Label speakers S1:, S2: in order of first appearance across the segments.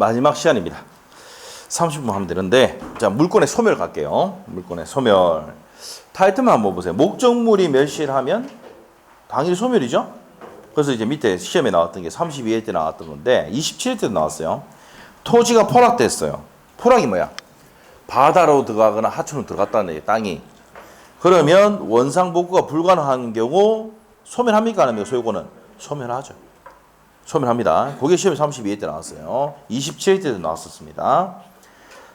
S1: 마지막 시간입니다. 30분 하면 되는데 자 물건의 소멸 갈게요. 물건의 소멸 타이틀만 한번 보세요. 목적물이 멸실하면 당연히 소멸이죠. 그래서 이제 밑에 시험에 나왔던 게 32회 때 나왔던 건데 27회 때도 나왔어요. 토지가 포락됐어요. 포락이 뭐야? 바다로 들어가거나 하천으로 들어갔다는 얘기 땅이. 그러면 원상 복구가 불가능한 경우 소멸합니까? 안 합니까? 소유권은 소멸하죠. 소멸합니다. 시험에 32회 때 나왔어요. 27회 때도 나왔었습니다.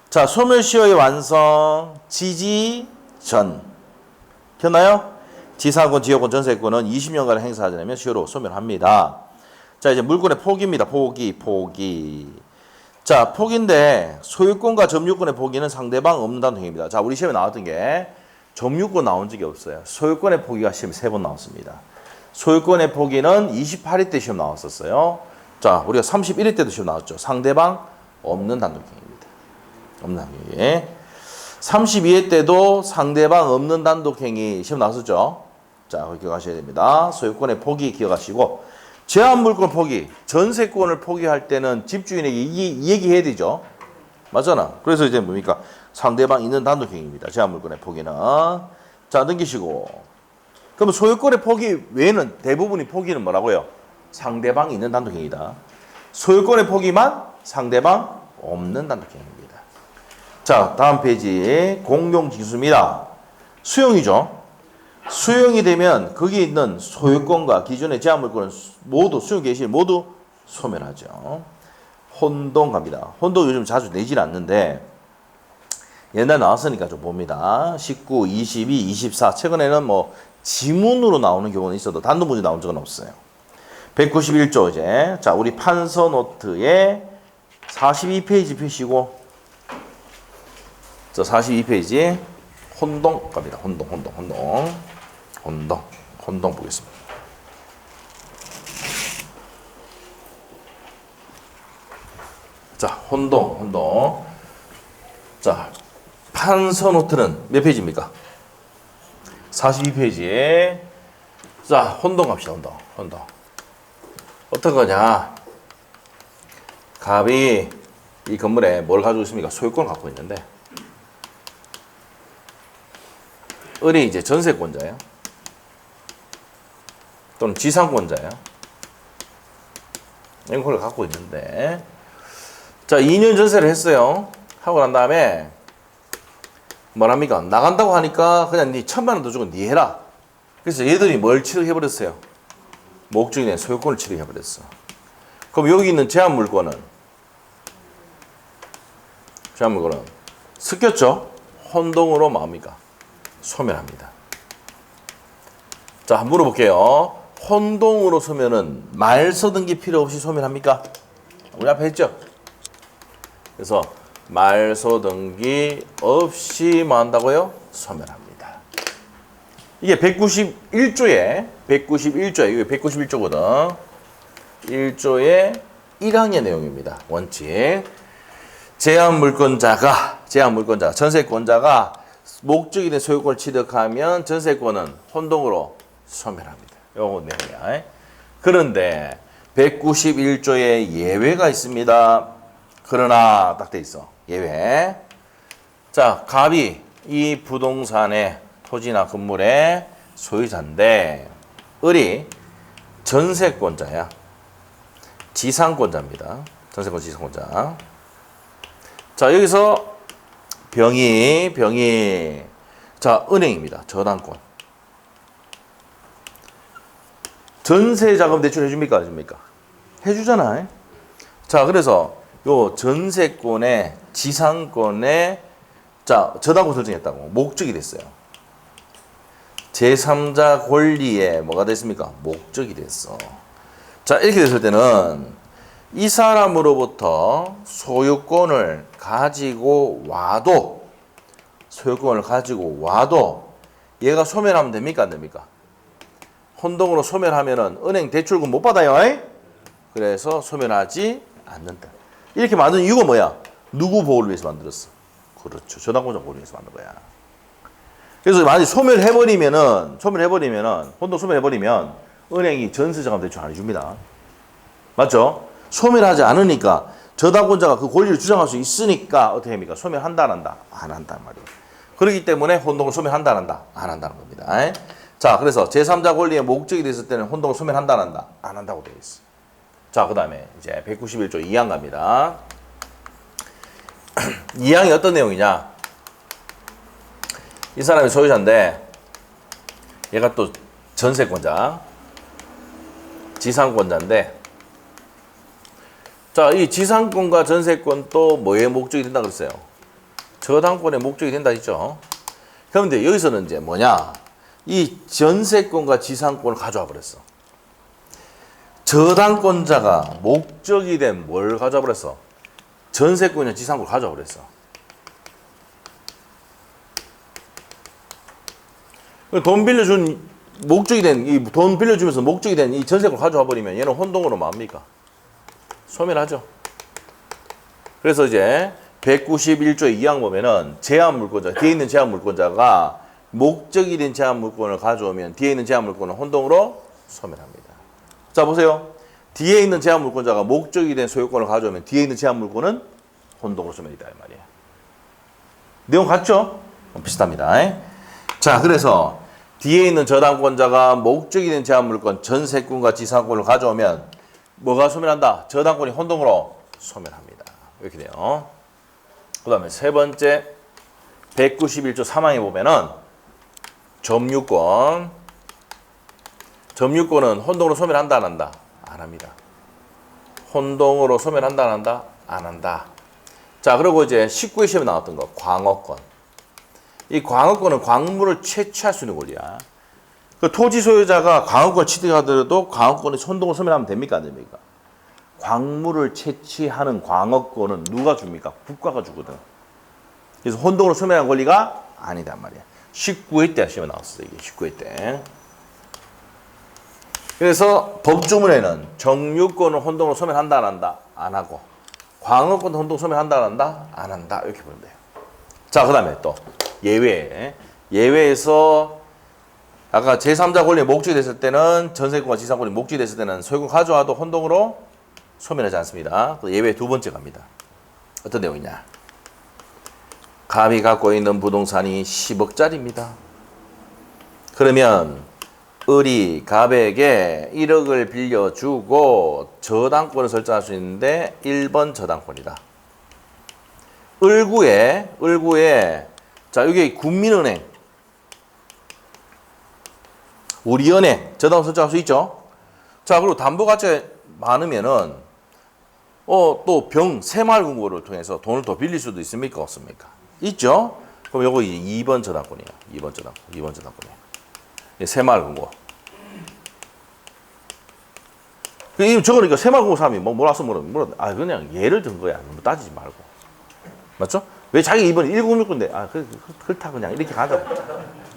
S1: 자, 소멸시효의 완성, 지지 전. 켰나요? 지상권, 지역권, 전세권은 20년간 행사하지 않으면 시효로 소멸합니다. 자, 이제 물건의 포기입니다. 포기, 포기. 자, 포기인데 소유권과 점유권의 포기는 상대방 없는다는 행위입니다. 자, 우리 시험에 나왔던 게 점유권 나온 적이 없어요. 소유권의 포기가 시험에 세 번 나왔습니다. 소유권의 포기는 28회 때 시험 나왔었어요. 자, 우리가 31회 때도 시험 나왔죠. 상대방 없는 단독행위입니다. 없는 단독행위. 32회 때도 상대방 없는 단독행위 시험 나왔었죠. 자, 기억하셔야 됩니다. 소유권의 포기 기억하시고 제한 물권 포기, 전세권을 포기할 때는 집주인에게 이, 이 얘기해야 되죠. 맞잖아. 그래서 이제 뭡니까? 상대방 있는 단독행위입니다. 제한 물권의 포기는. 자, 넘기시고. 그러면 소유권의 포기 외에는 대부분이 포기는 뭐라고요? 상대방이 있는 단독행위다. 소유권의 포기만 상대방 없는 단독행위입니다. 자, 다음 페이지 공용지수입니다. 수용이죠. 수용이 되면 거기에 있는 소유권과 기존의 제한물권은 모두 수용 개시 모두 소멸하죠. 혼동 갑니다. 혼동 요즘 자주 내질 않는데 옛날 나왔으니까 좀 봅니다. 19, 22, 24 최근에는 뭐 지문으로 나오는 경우는 있어도 단독 문제 나온 적은 없어요. 191조 이제 자 우리 판서 노트에 42페이지 펴시고 자 42페이지 혼동 갑니다. 혼동 혼동 혼동 혼동 혼동 보겠습니다. 자 혼동 혼동 자 판서 노트는 몇 페이지입니까? 42페이지에. 자 혼동 갑시다 혼동 혼동. 어떤 거냐? 갑이 이 건물에 뭘 가지고 있습니까? 소유권을 갖고 있는데. 을이 이제 전세권자예요. 또는 지상권자예요. 이런 걸 갖고 있는데. 자 2년 전세를 했어요. 하고 난 다음에 뭐랍니까? 나간다고 하니까 그냥 네 천만 원더 주고 네 해라. 그래서 얘들이 뭘 취득해버렸어요? 목적인의 소유권을 취득해버렸어. 그럼 여기 있는 제한 물건은 제한 물건은 섞였죠? 혼동으로 뭡니까? 소멸합니다. 자, 한번 물어볼게요. 혼동으로 소멸은 말 서 등기 필요 없이 소멸합니까? 우리 앞에 했죠? 그래서 말소 등기 없이 뭐 한다고요? 소멸합니다. 이게 191조에 191조에 이게 191조거든. 1조의 1항의 내용입니다. 원칙. 제한 물권자가 제한 물권자 전세권자가 목적이 된 소유권을 취득하면 전세권은 혼동으로 소멸합니다. 요거 내용이야. 그런데 191조에 예외가 있습니다. 그러나 딱 돼 있어. 예외. 자, 갑이 이 부동산의 토지나 건물의 소유자인데 을이 전세권자야. 지상권자입니다. 전세권 지상권자. 자, 여기서 병이 병이 자, 은행입니다. 저당권. 전세 자금 대출 해줍니까? 해줍니까? 해주잖아요. 자, 그래서 요 전세권의 지상권에 자 저당권 설정했다고 목적이 됐어요. 제3자 권리에 뭐가 됐습니까? 목적이 됐어. 자 이렇게 됐을 때는 이 사람으로부터 소유권을 가지고 와도 소유권을 가지고 와도 얘가 소멸하면 됩니까 안 됩니까? 혼동으로 소멸하면은 은행 대출금 못 받아요. 이? 그래서 소멸하지 않는다. 이렇게 만든 이유가 뭐야? 누구 보호를 위해서 만들었어? 그렇죠. 저당권자 보호를 위해서 만든 거야. 그래서 만약 소멸해버리면은, 소멸해버리면은, 혼동 소멸해버리면, 은행이 전세자금 대출 안 해줍니다. 맞죠? 소멸하지 않으니까, 저당권자가 그 권리를 주장할 수 있으니까 어떻게 합니까? 소멸한다 안 한다? 안 한단 말이에요. 그렇기 때문에 혼동을 소멸한다 안 한다? 안 한다는 겁니다. 자, 그래서 제3자 권리의 목적이 됐을 때는 혼동을 소멸한다 안 한다? 안 한다고 되어 있어. 자, 그 다음에 이제 191조 2항 갑니다. 2항이 어떤 내용이냐? 이 사람이 소유자인데 얘가 또 전세권자, 지상권자인데 자, 이 지상권과 전세권 또 뭐의 목적이 된다 그랬어요? 저당권의 목적이 된다 했죠. 그런데 여기서는 이제 뭐냐? 이 전세권과 지상권을 가져와 버렸어. 저당권자가 목적이 된 뭘 가져와 버렸어? 전세권이나 지상권을 가져와 버렸어. 돈 빌려준 목적이 된 이 돈 빌려주면서 목적이 된 이 전세권 가져와 버리면 얘는 혼동으로 뭡니까? 소멸하죠. 그래서 이제 191조 2항 보면은 제한 물권자 뒤에 있는 제한 물권자가 목적이 된 제한 물권을 가져오면 뒤에 있는 제한 물권은 혼동으로 소멸합니다. 자 보세요. 뒤에 있는 제한 물권자가 목적이 된 소유권을 가져오면 뒤에 있는 제한 물권은 혼동으로 소멸이다 이 말이에요. 내용 같죠? 어, 비슷합니다. 자 그래서 뒤에 있는 저당권자가 목적이 된 제한 물권 전세권과 지상권을 가져오면 뭐가 소멸한다? 저당권이 혼동으로 소멸합니다. 이렇게 돼요. 그 다음에 세 번째 191조 3항에 보면은 점유권 점유권은 혼동으로 소멸한다 안 한다? 안 합니다. 혼동으로 소멸한다 안 한다? 안 한다. 자 그리고 이제 19회 시험에 나왔던 거 광어권 이 광어권은 광물을 채취할 수 있는 권리야. 그 토지 소유자가 광어권 취득하더라도 광어권의 혼동을 소멸하면 됩니까 안 됩니까? 광물을 채취하는 광어권은 누가 줍니까? 국가가 주거든. 그래서 혼동으로 소멸한 권리가 아니다 말이야. 19회 때 시험에 나왔어 이게 19회 때. 그래서 법조문에는 정유권을 혼동으로 소멸한다 안 한다 안 하고 광어권도 혼동 소멸한다 안 한다 안 한다 이렇게 보면 돼요. 자 그다음에 또 예외 예외에서 아까 제3자 권리의 목적이 됐을 때는 전세권과 지상권이 목적이 됐을 때는 소유권 가져와도 혼동으로 소멸하지 않습니다. 그 예외 두 번째 갑니다. 어떤 내용이냐? 갑이 갖고 있는 부동산이 10억짜리입니다. 그러면 을이 갑에게 1억을 빌려주고 저당권을 설정할 수 있는데 1번 저당권이다. 을구에 을구에 자 여기 국민은행 우리은행 저당권 설정할 수 있죠. 자 그리고 담보 가치가 많으면은 어 또 병 새마을금고를 통해서 돈을 더 빌릴 수도 있습니까 없습니까? 있죠. 그럼 요거 이제 2번 저당권이에요. 2번 저당권, 2번 저당권이에요. 예, 새마을금고. 그 저거니까 새마을금고 사람이 뭐 몰아서 뭐라 뭐라 아 그냥 예를 든 거야. 너무 따지지 말고. 맞죠? 왜 자기 이번에 1969인데 아 그, 그, 그렇다 그냥 이렇게 가자고.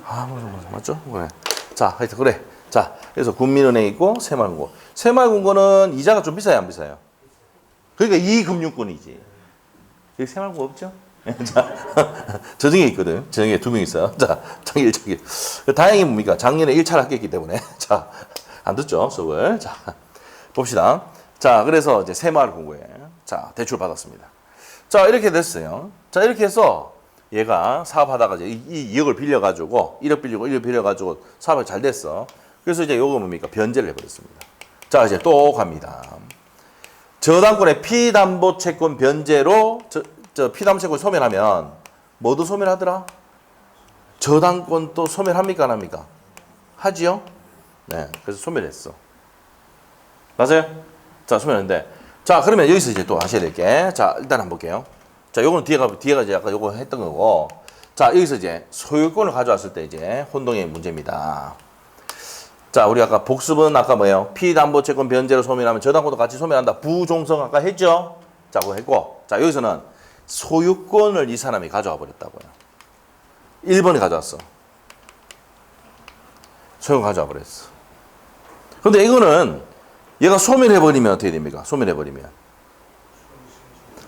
S1: 아 맞아 맞아 맞죠? 그래. 자 하여튼 그래. 자 그래서 국민은행 있고 새마을금고. 새마을금고는 이자가 좀 비싸요 안 비싸요? 그러니까 이 금융권이지. 여기 새마을금고 없죠? 자, 저중에 있거든. 저중에 두 명 있어요. 자, 장일 장일. 다행히 뭡니까? 작년에 1차를 합격했기 때문에. 자, 안 듣죠? 수업을. 자, 봅시다. 자, 그래서 이제 새마을 공고에 자, 대출 받았습니다. 자, 이렇게 됐어요. 자, 이렇게 해서 얘가 사업하다가 이제 이, 이 2억을 빌려가지고 1억 빌리고 1억 빌려가지고 사업이 잘 됐어. 그래서 이제 요거 뭡니까? 변제를 해버렸습니다. 자, 이제 또 갑니다. 저당권의 피담보 채권 변제로 저, 저 피담보 채권 소멸하면 뭐도 소멸하더라? 저당권 또 소멸합니까 안 합니까? 하지요? 네, 그래서 소멸했어. 맞아요? 자, 소멸했는데 자, 그러면 여기서 이제 또 아셔야 될 게 자, 일단 한번 볼게요. 자, 요거는 뒤에가 뒤에가 이제 아까 요거 했던 거고. 자, 여기서 이제 소유권을 가져왔을 때 이제 혼동의 문제입니다. 자, 우리 아까 복습은 아까 뭐예요? 피담보채권 변제로 소멸하면 저당권도 같이 소멸한다. 부종성 아까 했죠? 자, 그거 했고. 자, 여기서는 소유권을 이 사람이 가져와 버렸다고요. 1번이 가져왔어. 소유권 가져와 버렸어. 근데 이거는 얘가 소멸해버리면 어떻게 됩니까? 소멸해버리면.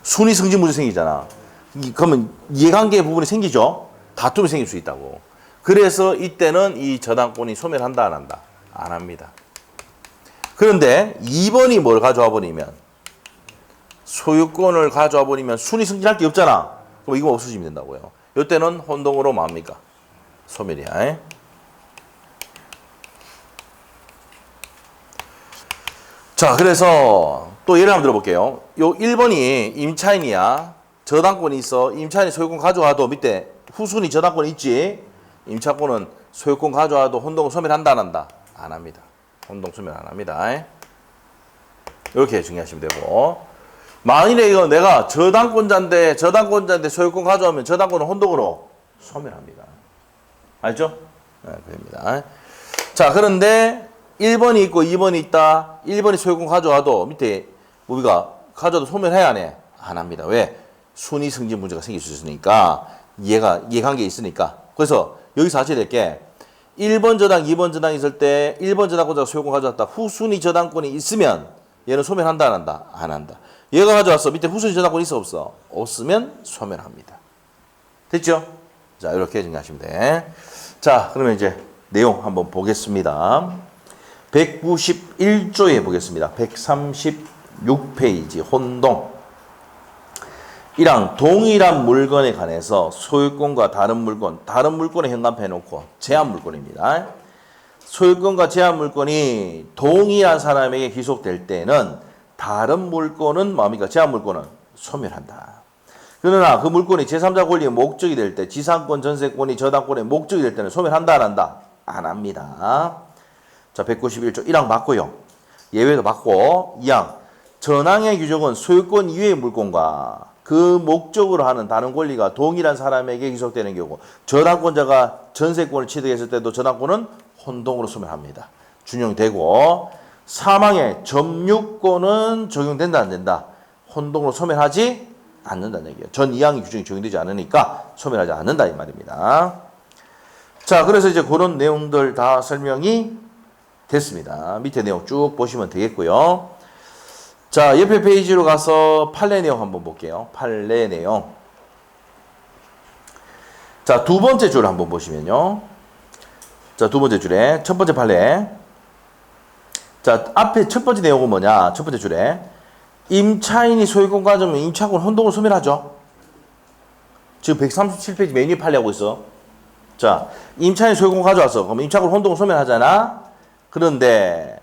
S1: 순위 승진 문제 생기잖아. 이- 그러면 이해관계 부분이 생기죠? 다툼이 생길 수 있다고. 그래서 이때는 이 저당권이 소멸한다, 안 한다? 안 합니다. 그런데 2번이 뭘 가져와 버리면 소유권을 가져와 버리면 순위 승진할 게 없잖아. 그럼 이거 없어지면 된다고요. 이때는 혼동으로 뭡니까? 소멸이야. 에? 자, 그래서 또 예를 한번 들어볼게요. 요 1번이 임차인이야. 저당권이 있어. 임차인이 소유권 가져와도 밑에 후순위 저당권이 있지. 임차권은 소유권 가져와도 혼동을 소멸한다 안 한다? 안 합니다. 혼동 소멸 안 합니다. 이렇게 정리하시면 되고. 만일에 이거 내가 저당권자인데 저당권자인데 소유권 가져오면 저당권은 혼동으로 소멸합니다. 알죠? 네, 그럽니다. 자, 그런데 1번이 있고 2번이 있다. 1번이 소유권 가져와도 밑에 우리가 가져도 소멸해야 안 해? 안 합니다. 왜? 순위 승진 문제가 생길 수 있으니까 이해가 이해관계 있으니까. 그래서 여기서 하셔야 될 게 1번 저당, 2번 저당 있을 때 1번 저당권자가 소유권 가져왔다. 후순위 저당권이 있으면 얘는 소멸한다 안 한다? 안 한다. 얘가 가져왔어. 밑에 후순위 저당권 있어 없어? 없으면 소멸합니다. 됐죠? 자, 이렇게 정리하시면 돼. 자, 그러면 이제 내용 한번 보겠습니다. 191조에 보겠습니다. 136페이지 혼동. 1항 동일한 물건에 관해서 소유권과 다른 물건, 다른 물건에 현관패 놓고 제한 물건입니다. 소유권과 제한 물건이 동일한 사람에게 기속될 때는 다른 물건은 뭡니까? 제한 물건은 소멸한다. 그러나 그 물건이 제3자 권리의 목적이 될 때, 지상권, 전세권이 저당권의 목적이 될 때는 소멸한다, 안 한다? 안 합니다. 자, 191조 1항 맞고요. 예외도 맞고 2항 전항의 규정은 소유권 이외의 물건과 그 목적으로 하는 다른 권리가 동일한 사람에게 기속되는 경우 저당권자가 전세권을 취득했을 때도 저당권은 혼동으로 소멸합니다. 준용되고 사망의 점유권은 적용된다 안 된다. 혼동으로 소멸하지 않는다는 얘기예요. 전 2항의 규정이 적용되지 않으니까 소멸하지 않는다 이 말입니다. 자, 그래서 이제 그런 내용들 다 설명이 됐습니다. 밑에 내용 쭉 보시면 되겠고요. 자, 옆에 페이지로 가서 판례 내용 한번 볼게요. 판례 내용. 자, 두 번째 줄 한번 보시면요. 자, 두 번째 줄에 첫 번째 판례. 자, 앞에 첫 번째 내용은 뭐냐? 첫 번째 줄에 임차인이 소유권 가져면 임차권 혼동을 소멸하죠. 지금 137페이지 메뉴 판례하고 있어. 자, 임차인 소유권 가져왔어. 그럼 임차권 혼동을 소멸하잖아. 그런데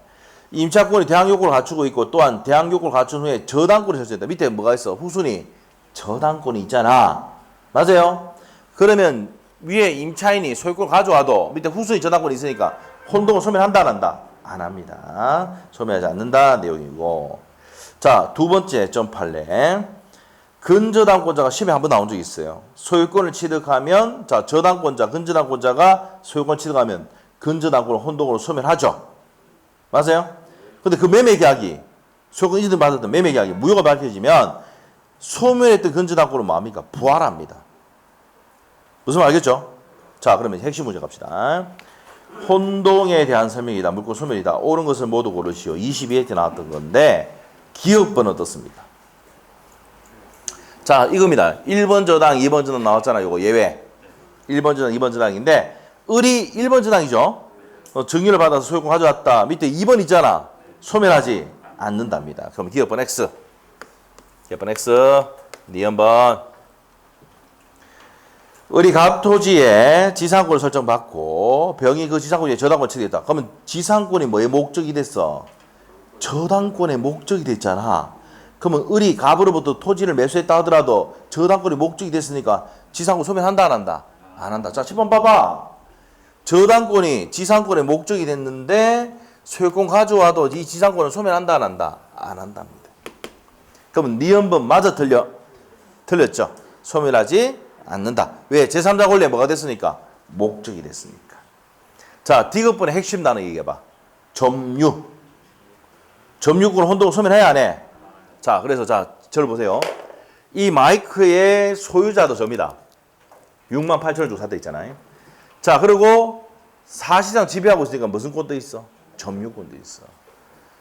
S1: 임차권이 대항 요건을 갖추고 있고 또한 대항 요건을 갖춘 후에 저당권이 설정된다. 밑에 뭐가 있어? 후순위 저당권이 있잖아. 맞아요? 그러면 위에 임차인이 소유권을 가져와도 밑에 후순위 저당권이 있으니까 혼동을 소멸한다 안 한다? 안 합니다. 소멸하지 않는다 내용이고. 자, 두 번째 점팔레. 근저당권자가 시험에 한 번 나온 적이 있어요. 소유권을 취득하면 자, 저당권자, 근저당권자가 소유권 취득하면 근저당권을 혼동으로 소멸하죠. 맞아요? 근데 그 매매 계약이 소유권 이전 받았던 매매 계약이 무효가 밝혀지면 소멸했던 근저당권은 뭡니까? 부활합니다. 무슨 말 알겠죠? 자, 그러면 핵심 문제 갑시다. 혼동에 대한 설명이다. 물권 소멸이다. 옳은 것을 모두 고르시오. 22회 때 나왔던 건데 기억번 어떻습니까? 자, 이겁니다. 1번 저당, 2번 저당 나왔잖아요. 요거 예외. 1번 저당, 2번 저당인데 을이 1번 저당이죠. 어, 증여를 받아서 소유권 가져왔다. 밑에 2번 있잖아. 소멸하지 않는답니다. 그럼 기억번 X. 기억번 X. 니은번. 을이 갑토지에 지상권을 설정받고 병이 그 지상권 위에 저당권 취득했다. 그러면 지상권이 뭐의 목적이 됐어? 저당권의 목적이 됐잖아. 그러면 을이 갑으로부터 토지를 매수했다 하더라도 저당권이 목적이 됐으니까 지상권 소멸한다 안 한다? 안 한다. 자, 10번 봐봐. 저당권이 지상권의 목적이 됐는데 소유권 가져와도 이 지상권은 소멸한다 안 한다? 안 한답니다. 그러면 니은번 맞아 틀려? 틀렸죠. 소멸하지 않는다. 왜? 제3자 권리에 뭐가 됐으니까? 목적이 됐으니까. 자, 디귿번의 핵심 단어 얘기해봐. 점유. 점유권 혼동 소멸해야 안 해? 자, 그래서 자, 저를 보세요. 이 마이크의 소유자도 접니다. 6만 8천원 주고 샀다 있잖아요. 자, 그리고 사실상 지배하고 있으니까 무슨 권도 있어? 점유권도 있어.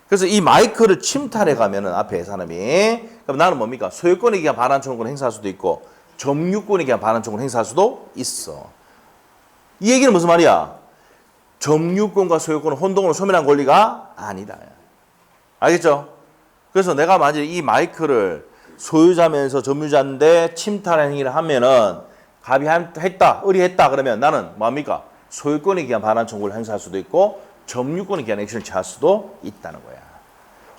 S1: 그래서 이 마이크를 침탈해 가면은 앞에 사람이 그럼 나는 뭡니까? 소유권에 기한 반환 청구권 행사할 수도 있고 점유권에 기한 반환 청구권 행사할 수도 있어. 이 얘기는 무슨 말이야? 점유권과 소유권은 혼동으로 소멸한 권리가 아니다. 알겠죠? 그래서 내가 만약에 이 마이크를 소유자면서 점유자인데 침탈 행위를 하면은 갑이 한- 했다, 의리했다 그러면 나는 뭡니까? 소유권에 기한 반환 청구를 행사할 수도 있고 점유권에 기한 액션을 취할 수도 있다는 거야.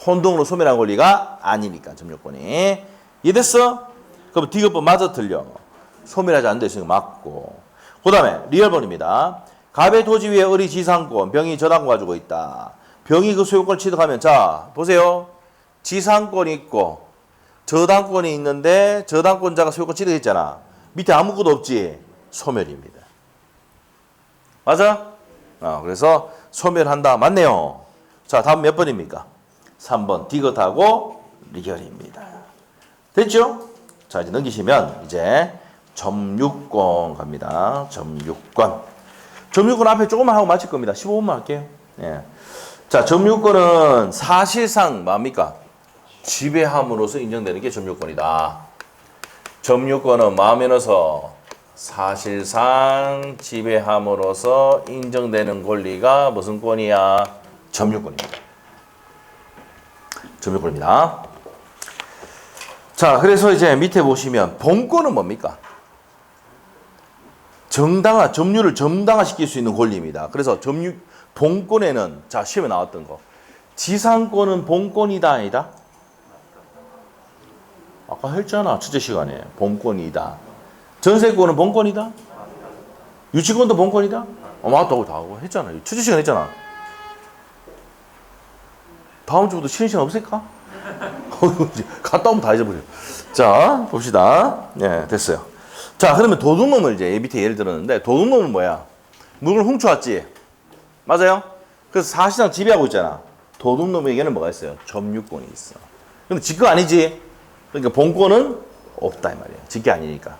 S1: 혼동으로 소멸한 권리가 아니니까 점유권이 이해됐어? 그럼 디귿번 맞아 틀려. 소멸하지 않는 데 있으니까 맞고. 그 다음에 리얼번입니다. 갑의 토지 위에 을이 지상권 병이 저당권 가지고 있다. 병이 그 소유권을 취득하면 자 보세요. 지상권이 있고 저당권이 있는데 저당권자가 소유권 취득했잖아. 밑에 아무것도 없지. 소멸입니다. 맞아? 어, 그래서 소멸한다. 맞네요. 자 다음 몇 번입니까? 3번 디귿하고 리결입니다. 됐죠? 자 이제 넘기시면 이제 점유권 갑니다. 점유권. 점유권 앞에 조금만 하고 마칠 겁니다. 15분만 할게요. 예. 자 점유권은 사실상 뭡니까? 지배함으로써 인정되는 게 점유권이다. 점유권은 마음에너서 사실상 지배함으로써 인정되는 권리가 무슨 권이야? 점유권입니다. 점유권입니다. 자, 그래서 이제 밑에 보시면 본권은 뭡니까? 정당화, 점유를 정당화시킬 수 있는 권리입니다. 그래서 점유 본권에는 자 시험에 나왔던 거 지상권은 본권이다 아니다? 아까 했잖아 첫째 시간에 본권이다. 전세권은 본권이다. 유치권도 본권이다. 어 맞다고 다 하고 했잖아. 첫째 시간 했잖아. 다음 주부터 쉬는 시간 없을까? 갔다 오면 다 잊어버려. 자, 봅시다. 예, 됐어요. 자, 그러면 도둑놈을 이제 밑에 예를 들었는데, 도둑놈은 뭐야? 물건을 훔쳐왔지? 맞아요? 그래서 사실상 지배하고 있잖아. 도둑놈에게는 뭐가 있어요? 점유권이 있어. 근데 지가 아니지? 그러니까 본권은 없다, 이 말이야. 지게 아니니까.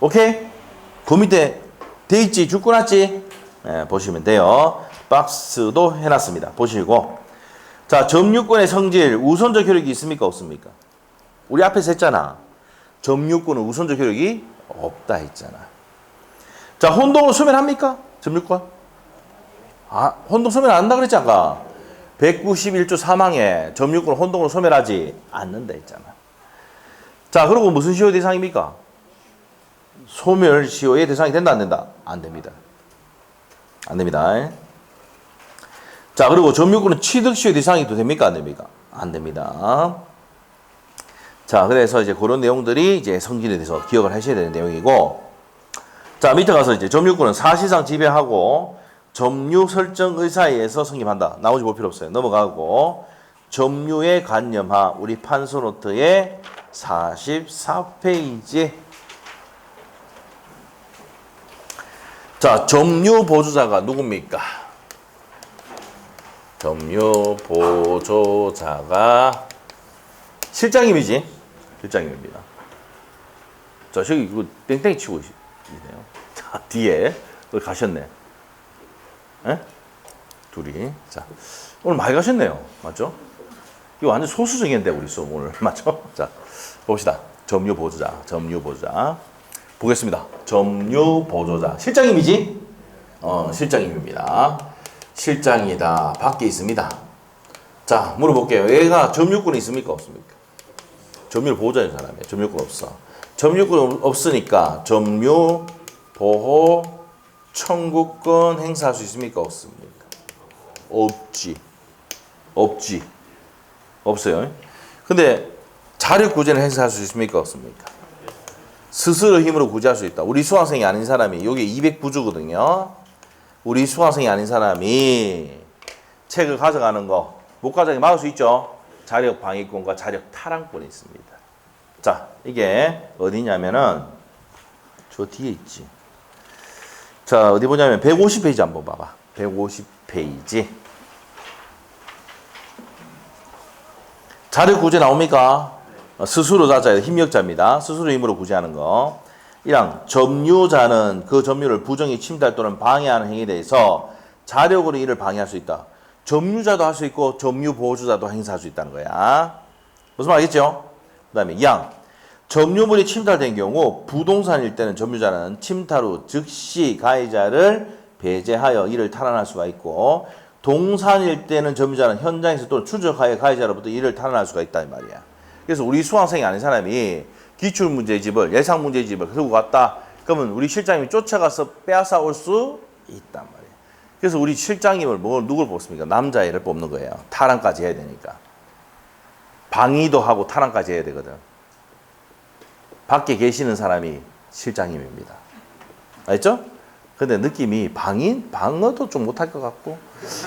S1: 오케이? 그 밑에 돼 있지? 줄거 놨지? 예, 보시면 돼요. 박스도 해놨습니다. 보시고. 자, 점유권의 성질, 우선적 효력이 있습니까? 없습니까? 우리 앞에서 했잖아. 점유권은 우선적 효력이 없다 했잖아. 자, 혼동을 소멸합니까? 점유권? 아, 혼동 소멸 안 한다 그랬지, 아까? 191조 3항에 점유권 혼동으로 소멸하지 않는다 했잖아. 자, 그리고 무슨 시효 대상입니까? 소멸 시효의 대상이 된다, 안 된다? 안 됩니다. 안 됩니다. 자, 그리고 점유권은 취득시효 대상이 또 됩니까? 안 됩니까? 안 됩니다. 자, 그래서 이제 그런 내용들이 이제 성질에 대해서 기억을 하셔야 되는 내용이고, 자, 밑에 가서 이제 점유권은 사실상 지배하고 점유 설정 의사에 의해서 성립한다. 나머지 볼 필요 없어요. 넘어가고, 점유에 관념하 우리 판소노트의 44페이지. 자, 점유 보조자가 누굽니까? 점유 보조자가 실장님이지 실장님입니다. 자 저기 이거 땡땡이 치고 있네요. 자 뒤에 가셨네. 에? 둘이 자 오늘 많이 가셨네요. 맞죠? 이거 완전 소수정인데 우리 수업 오늘 맞죠? 자 봅시다. 점유 보조자, 점유 보조자 보겠습니다. 점유 보조자 실장님이지? 어 실장님입니다. 실장이다. 밖에 있습니다. 자, 물어볼게요. 얘가 점유권이 있습니까? 없습니까? 점유를 보호자인 사람이에요. 점유권 없어. 점유권 없으니까 점유 보호 청구권 행사할 수 있습니까? 없습니까? 없지. 없지. 없어요. 근데 자력 구제를 행사할 수 있습니까? 없습니까? 스스로 힘으로 구제할 수 있다. 우리 수강생이 아닌 사람이 여기 209주거든요. 우리 수강생이 아닌 사람이 책을 가져가는 거 못 가져가게 막을 수 있죠. 자력 방위권과 자력 탈환권이 있습니다. 자, 이게 어디냐면은 저 뒤에 있지. 자, 어디 보냐면 150페이지 한번 봐봐. 150페이지. 자력 구제 나옵니까? 어, 스스로 자자예요. 힘력자입니다. 스스로 힘으로 구제하는 거. 1항 점유자는 그 점유를 부정히 침탈 또는 방해하는 행위에 대해서 자력으로 이를 방해할 수 있다. 점유자도 할 수 있고 점유 보호자도 행사할 수 있다는 거야. 무슨 말이겠죠? 그 다음에 2항 점유물이 침탈된 경우 부동산일 때는 점유자는 침탈 후 즉시 가해자를 배제하여 이를 탈환할 수가 있고 동산일 때는 점유자는 현장에서 또는 추적하여 가해자로부터 이를 탈환할 수가 있다 이 말이야. 그래서 우리 수강생이 아닌 사람이 기출 문제집을 예상 문제집을 들고 갔다. 그러면 우리 실장님이 쫓아가서 빼앗아 올 수 있단 말이에요. 그래서 우리 실장님을 뭐 누굴 뽑습니까? 남자애를 뽑는 거예요. 탈환까지 해야 되니까. 방위도 하고 탈환까지 해야 되거든. 밖에 계시는 사람이 실장님입니다. 알죠? 근데 느낌이 방인 방어도 좀 못할 것 같고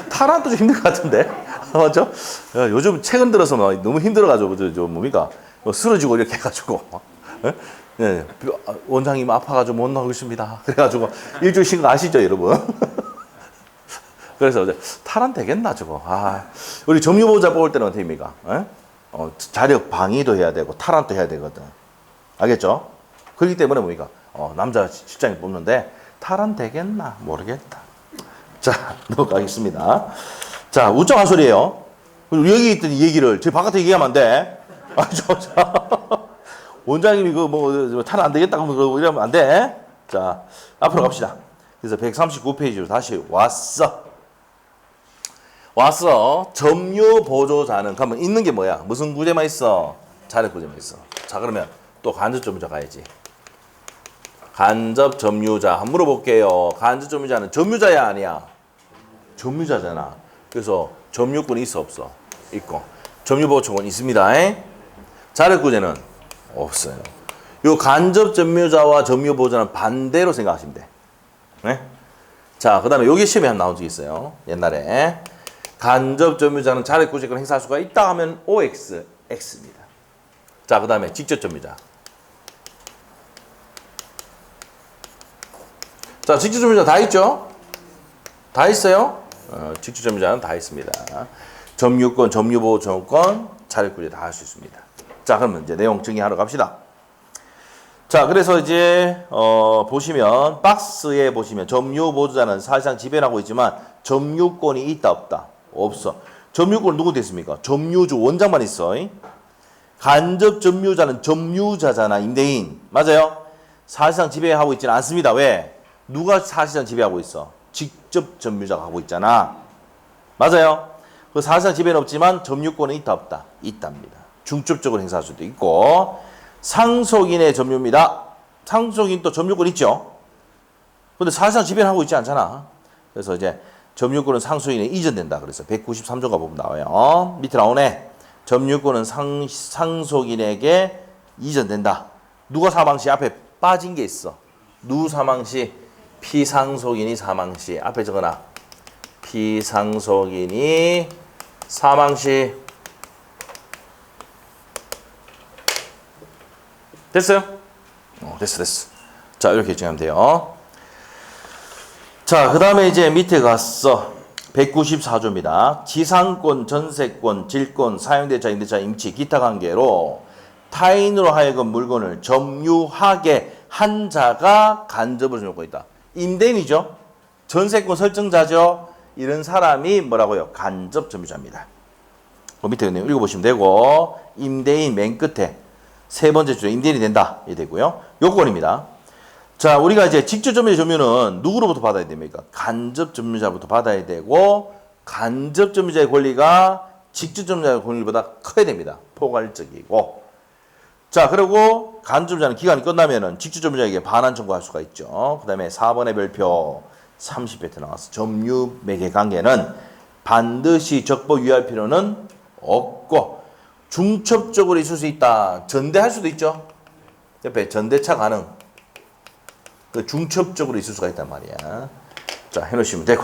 S1: 탈환도 좀 힘들 것 같은데 맞죠? 야, 요즘 최근 들어서 막 너무 힘들어가지고 저, 저 뭡니까 뭐 쓰러지고 이렇게 해가지고 예? 예, 아, 원장님 아파가지고 못 나오겠습니다. 그래가지고 일주일 쉰거 아시죠, 여러분? 그래서 탈환 되겠나 저거. 아, 우리 점유보호자 뽑을 때는 어떻게 입니까? 예? 어, 자력 방위도 해야 되고 탈환도 해야 되거든. 알겠죠? 그렇기 때문에 뭡니까? 어, 남자 실장이 뽑는데 탈환 되겠나 모르겠다. 자, 넘어가겠습니다. 자, 우짱한 소리예요. 여기 있던 이 얘기를 저 바깥에 얘기하면 안 돼. 아, 저, 자. 원장님이 그뭐탈안 되겠다 그러고 이러면 안 돼. 자, 앞으로 갑시다. 그래서 139페이지로 다시 왔어. 왔어. 점유 보조자는 그러면 있는 게 뭐야? 무슨 구제만 있어? 자력 구제만 있어. 자, 그러면 또 간접 점유자 가야지. 간접 점유자 한번 물어볼게요. 간접 점유자는 점유자야 아니야? 점유자잖아. 그래서 점유권이 있어 없어? 있고. 점유보호권 있습니다. 에? 자력구제는 없어요. 요 간접 점유자와 점유보호자는 반대로 생각하시면 돼. 네? 자, 그 다음에 여기 시험에 한 나온 적이 있어요. 옛날에. 간접 점유자는 자력구제권 행사할 수가 있다 하면 OX, X입니다. 자, 그 다음에 직접 점유자. 자, 직접 점유자 다 있죠? 다 있어요? 어, 직접 점유자는 다 있습니다. 점유권, 점유보호 정권, 자력구제 다 할 수 있습니다. 자, 그러면 이제 내용 정리하러 갑시다. 자, 그래서 이제 어, 보시면 박스에 보시면 점유보조자는 사실상 지배하고 있지만 점유권이 있다 없다 없어. 점유권 누구 됐습니까? 점유주 원장만 있어. 간접 점유자는 점유자잖아 임대인 맞아요? 사실상 지배하고 있지는 않습니다. 왜? 누가 사실상 지배하고 있어? 직접 점유자가 하고 있잖아. 맞아요? 그 사실상 지배는 없지만 점유권은 있다 없다? 있답니다. 중첩적으로 행사할 수도 있고 상속인의 점유입니다. 상속인 또 점유권 있죠? 근데 사실상 지배는 하고 있지 않잖아. 그래서 이제 점유권은 상속인에 이전된다. 그래서 193조가 보면 나와요. 밑에 나오네. 점유권은 상, 상속인에게 이전된다. 누가 사망 시 앞에 빠진 게 있어. 누 사망 시 피상속인이 사망 시 앞에 적어놔. 피상속인이 사망 시 됐어요? 어, 됐어 됐어. 자 이렇게 정하면 돼요. 자, 그 다음에 이제 밑에 갔어. 194조입니다. 지상권, 전세권, 질권, 사용대차, 임대차, 임치, 기타 관계로 타인으로 하여금 물건을 점유하게 한 자가 간접을 주고 있다. 임대인이죠. 전세권 설정자죠. 이런 사람이 뭐라고요? 간접 점유자입니다. 그 밑에 그냥 읽어보시면 되고 임대인 맨 끝에 세 번째 주에 임대인이 된다. 이 되고요. 요건입니다. 자, 우리가 이제 직접 점유자 점유는 누구로부터 받아야 됩니까? 간접 점유자부터 받아야 되고 간접 점유자의 권리가 직접 점유자의 권리보다 커야 됩니다. 포괄적이고. 자, 그리고 간접 점유자는 기간이 끝나면은 직접 점유자에게 반환 청구할 수가 있죠. 그다음에 4번의 별표 30회 나왔어. 점유 매개 관계는 반드시 적법 유의할 필요는 없고 중첩적으로 있을 수 있다. 전대할 수도 있죠. 옆에 전대차 가능. 그 중첩적으로 있을 수가 있단 말이야. 자, 해놓으시면 되고.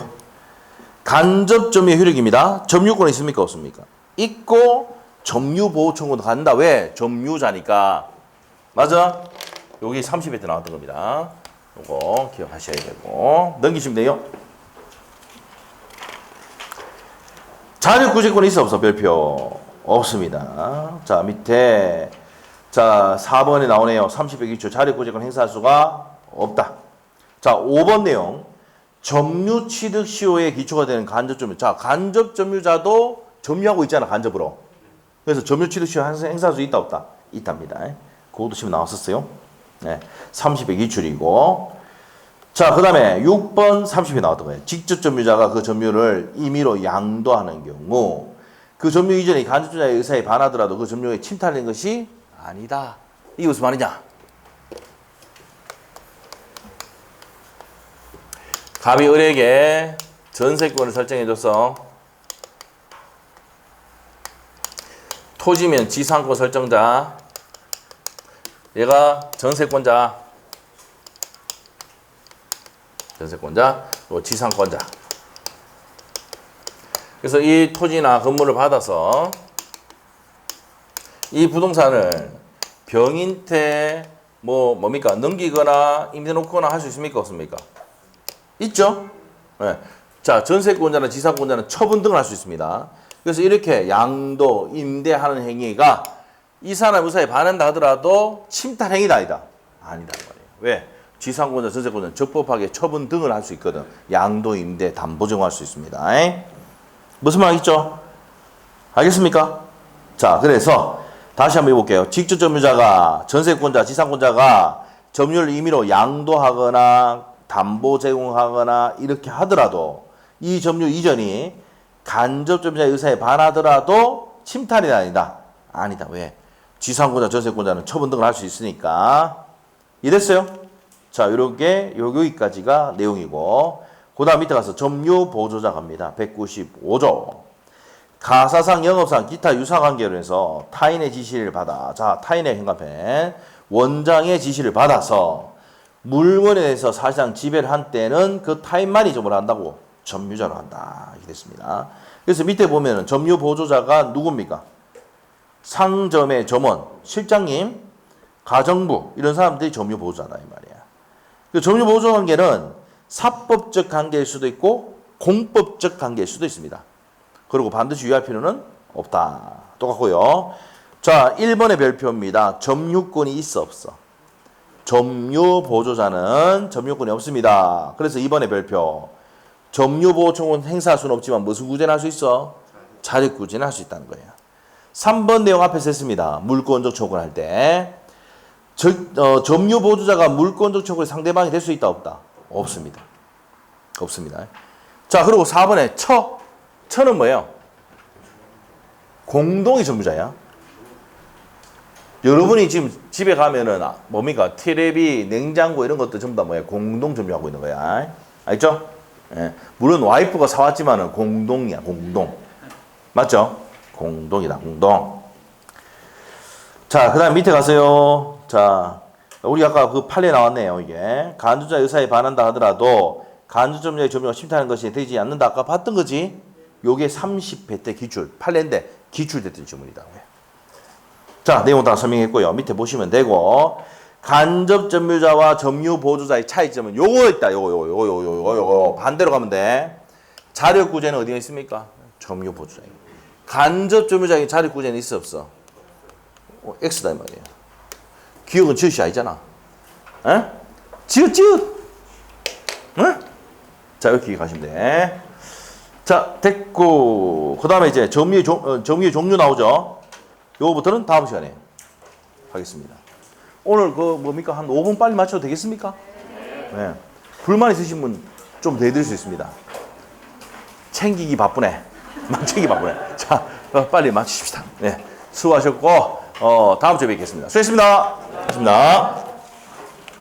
S1: 간접 점유 효력입니다. 점유권 있습니까? 없습니까? 있고, 점유보호 청구도 간다. 왜? 점유자니까. 맞아? 여기 30회 때 나왔던 겁니다. 요거 기억하셔야 되고. 넘기시면 돼요. 자력구제권 있어 없어? 별표. 없습니다. 자, 밑에. 자, 4번에 나오네요. 30회 기초 자력구제권 행사할 수가 없다. 자, 5번 내용. 점유 취득 시효의 기초가 되는 간접 점유. 자, 간접 점유자도 점유하고 있잖아, 간접으로. 그래서 점유 취득 시효 행사할 수 있다, 없다? 있답니다. 그것도 지금 나왔었어요. 네. 30의 기출이고. 자, 그 다음에 6번 30이 나왔던 거예요. 직접 점유자가 그 점유를 임의로 양도하는 경우, 그 점유 이전에 간접주자의 의사에 반하더라도 그 점유에 침탈된 것이 아니다. 이게 무슨 말이냐? 갑이 을에게 전세권을 설정해줘서 토지면 지상권 설정자 얘가 전세권자 전세권자 또 지상권자 그래서 이 토지나 건물을 받아서 이 부동산을 병인태 뭐 뭡니까 넘기거나 임대 놓거나 할 수 있습니까 없습니까? 있죠. 예. 자 전세권자나 지상권자는 처분 등을 할 수 있습니다. 그래서 이렇게 양도 임대하는 행위가 이 사람 의사에 반한다 하더라도 침탈 행위다 아니다. 아니다 이 말이에요. 왜? 지상권자, 전세권자 적법하게 처분 등을 할 수 있거든. 양도 임대 담보 정할 수 있습니다. 에? 무슨 말이죠? 알겠습니까? 자, 그래서 다시 한번 해볼게요. 직접 점유자가 전세권자, 지상권자가 점유를 임의로 양도하거나 담보 제공하거나 이렇게 하더라도 이 점유 이전이 간접 점유자의 의사에 반하더라도 침탈이 아니다. 아니다. 왜? 지상권자, 전세권자는 처분 등을 할 수 있으니까. 이랬어요? 자, 요렇게 여기까지가 내용이고 그 다음 밑에 가서 점유 보조자 갑니다. 195조. 가사상, 영업상, 기타 유사관계로 해서 타인의 지시를 받아. 자, 타인의 현관펜. 원장의 지시를 받아서 물건에 대해서 사실상 지배를 한 때는 그 타인만이 점을 한다고 점유자로 한다. 이렇게 됐습니다. 그래서 밑에 보면은 점유 보조자가 누굽니까? 상점의 점원, 실장님, 가정부 이런 사람들이 점유 보조자다 이 말이야. 그 점유 보조 관계는 사법적 관계일 수도 있고 공법적 관계일 수도 있습니다. 그리고 반드시 유의할 필요는 없다. 똑같고요. 자, 1번의 별표입니다. 점유권이 있어 없어. 점유 보조자는 점유권이 없습니다. 그래서 2번의 별표. 점유 보호청은 행사할 수는 없지만 무슨 구제는 할 수 있어? 자력 구제는 할 수 있다는 거예요. 3번 내용 앞에서 했습니다. 물권적 초권할 때. 저, 어, 점유 보조자가 물권적 초권의 상대방이 될 수 있다 없다? 없습니다. 없습니다. 자, 그리고 4번에 처. 처는 뭐예요? 공동의 점유자야. 여러분이 지금 집에 가면은 아, 뭡니까? 테레비, 냉장고 이런 것도 전부 다 뭐야? 공동 점유하고 있는 거야. 알죠? 예. 물론 와이프가 사왔지만은 공동이야, 공동. 맞죠? 공동이다, 공동. 자, 그 다음 밑에 가세요. 자, 우리 아까 그 판례 나왔네요, 이게. 간주자 의사에 반한다 하더라도 간주점자의 점유가 침탈하는 것이 되지 않는다. 아까 봤던 거지? 요게 30회 때 기출, 판례인데 기출됐던 질문이다. 자, 내용 다 설명했고요. 밑에 보시면 되고. 간접 점유자와 점유 보조자의 차이점은 요거 있다. 요거, 요거, 요거, 요거, 요거, 요거. 반대로 가면 돼. 자력 구제는 어디에 있습니까? 점유 보조자에. 간접 점유자의 자력 구제는 있어 없어? 어, X다 이 말이에요. 기억은 지읒이 아니잖아. 에? 지읒 지읒. 응? 자 이렇게 가시면 돼. 자 됐고 그 다음에 이제 점유의 종 어, 점유의 종류 나오죠. 요거부터는 다음 시간에 하겠습니다. 오늘 그 뭡니까 한 5분 빨리 맞춰도 되겠습니까? 네. 불만 있으신 분 좀 대드릴 수 있습니다. 챙기기 바쁘네. 챙기기 바쁘네. 자 어, 빨리 맞추십시다. 네. 수고하셨고 어, 다음 주에 뵙겠습니다. 수고했습니다. 수고하셨습니다.